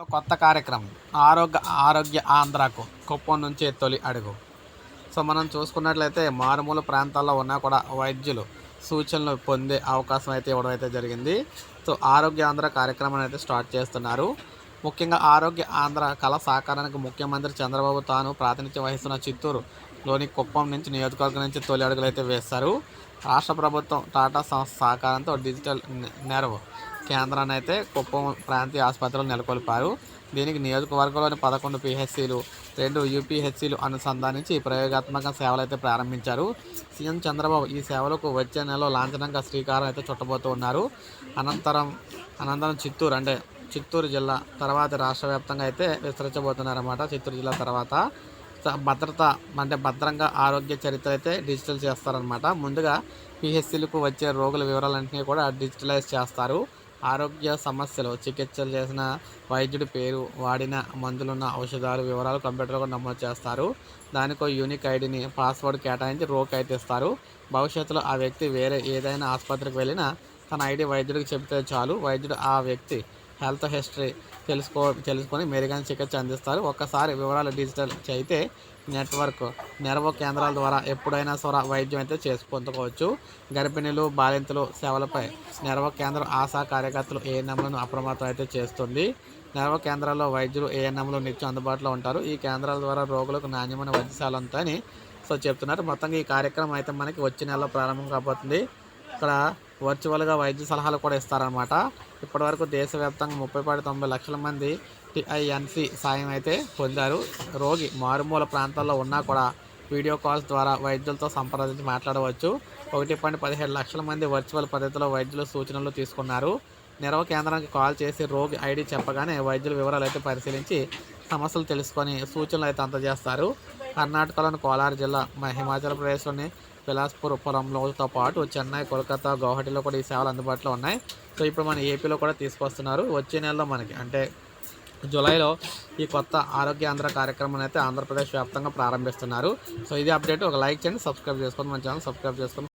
కొత్త కార్యక్రమం. ఆరోగ్య ఆరోగ్య ఆంధ్రాకు కుప్పం నుంచి తొలి అడుగు. సో మనం చూసుకున్నట్లయితే మారుమూల ప్రాంతాల్లో ఉన్నా కూడా వైద్యులు సూచనలు పొందే అవకాశం అయితే ఇవ్వడం అయితే జరిగింది. సో ఆరోగ్య ఆంధ్ర కార్యక్రమం అయితే స్టార్ట్ చేస్తున్నారు. ముఖ్యంగా ఆరోగ్య ఆంధ్ర కళ సాకారానికి ముఖ్యమంత్రి చంద్రబాబు తాను ప్రాతినిధ్యం వహిస్తున్న చిత్తూరులోని కుప్పం నుంచి నియోజకవర్గం నుంచి తొలి అడుగులు అయితే వేస్తారు. రాష్ట్ర ప్రభుత్వం టాటా సంస్థ సహకారంతో డిజిటల్ నె- నెరవు. కేంద్రాన్ని అయితే కుప్పం ప్రాంతీయ ఆసుపత్రిలో నెలకొల్పారు. దీనికి నియోజకవర్గంలోని పదకొండు పిహెచ్సీలు రెండు యూపీహెచ్సిలు అనుసంధానించి ప్రయోగాత్మక సేవలు అయితే ప్రారంభించారు. సీఎం చంద్రబాబు ఈ సేవలకు వచ్చే నెలలో లాంఛనంగా శ్రీకారం అయితే చుట్టబోతూ ఉన్నారు. అనంతరం అనంతరం చిత్తూరు అంటే చిత్తూరు జిల్లా తర్వాత రాష్ట్ర వ్యాప్తంగా అయితే విస్తరించబోతున్నారన్నమాట చిత్తూరు జిల్లా తర్వాత. భద్రత అంటే భద్రంగా ఆరోగ్య చరిత్ర అయితే డిజిటల్ చేస్తారనమాట ముందుగా పిహెచ్సిలకు వచ్చే రోగుల వివరాలన్నింటినీ కూడా డిజిటలైజ్ చేస్తారు. ఆరోగ్య సమస్యలు చికిత్సలు చేసిన వైద్యుడి పేరు వాడిన మందులున్న ఔషధాలు వివరాలు కంప్యూటర్లో నమోదు చేస్తారు. దానికో యూనిక్ ఐడిని పాస్వర్డ్ కేటాయించి రోక్ అయితే ఇస్తారు. భవిష్యత్తులో ఆ వ్యక్తి వేరే ఏదైనా ఆసుపత్రికి వెళ్ళినా తన ఐడి వైద్యుడికి చెబితే చాలు. వైద్యుడు ఆ వ్యక్తి హెల్త్ హిస్టరీ తెలుసుకో తెలుసుకొని మెరుగైన చికిత్స అందిస్తారు. ఒక్కసారి వివరాలు డిజిటల్ అయితే నెట్వర్క్ నెరవ కేంద్రాల ద్వారా ఎప్పుడైనా సొర వైద్యం అయితే చేసి పొందుకోవచ్చు. గర్భిణీలు బాలింతలు సేవలపై నెరవ కేంద్రం ఆశా కార్యకర్తలు ఏఎన్ఎంలను అప్రమత్తం అయితే చేస్తుంది. నెరవ కేంద్రాల్లో వైద్యులు ఏఎన్ఎంలు నిత్యం అందుబాటులో ఉంటారు. ఈ కేంద్రాల ద్వారా రోగులకు నాణ్యమైన వైద్యశాల ఉంటాయని సో చెప్తున్నారు. మొత్తంగా ఈ కార్యక్రమం అయితే మనకి వచ్చే నెలలో ప్రారంభం కాబోతుంది. ఇక్కడ వర్చువల్గా వైద్య సలహాలు కూడా ఇస్తారనమాట ఇప్పటివరకు దేశవ్యాప్తంగా ముప్పై పాటి తొంభై లక్షల మంది టిఐఎన్సి సాయం అయితే పొందారు. రోగి మారుమూల ప్రాంతాల్లో ఉన్నా కూడా వీడియో కాల్స్ ద్వారా వైద్యులతో సంప్రదించి మాట్లాడవచ్చు. ఒకటి పాయింట్ పదిహేడు లక్షల మంది వర్చువల్ పద్ధతిలో వైద్యుల సూచనలు తీసుకున్నారు. నిరవ కేంద్రానికి కాల్ చేసి రోగి ఐడి చెప్పగానే వైద్యుల వివరాలు అయితే పరిశీలించి సమస్యలు తెలుసుకొని సూచనలు అయితే అందజేస్తారు. కర్ణాటకలోని కోలార్ జిల్లా హిమాచల్ ప్రదేశ్లోని బిలాస్పూర్ పొలంలోతో పాటు చెన్నై కోల్కతా గౌహటిలో కూడా ఈ సేవలు అందుబాటులో ఉన్నాయి. సో ఇప్పుడు మన ఏపీలో కూడా తీసుకొస్తున్నారు. వచ్చే నెలలో మనకి అంటే జూలైలో ఈ కొత్త ఆరోగ్య ఆంధ్ర కార్యక్రమం అయితే ఆంధ్రప్రదేశ్ వ్యాప్తంగా ప్రారంభిస్తున్నారు. సో ఇది అప్డేట్. ఒక లైక్ చేయండి సబ్స్క్రైబ్ చేసుకోండి మన ఛానల్ సబ్స్క్రైబ్ చేసుకోండి.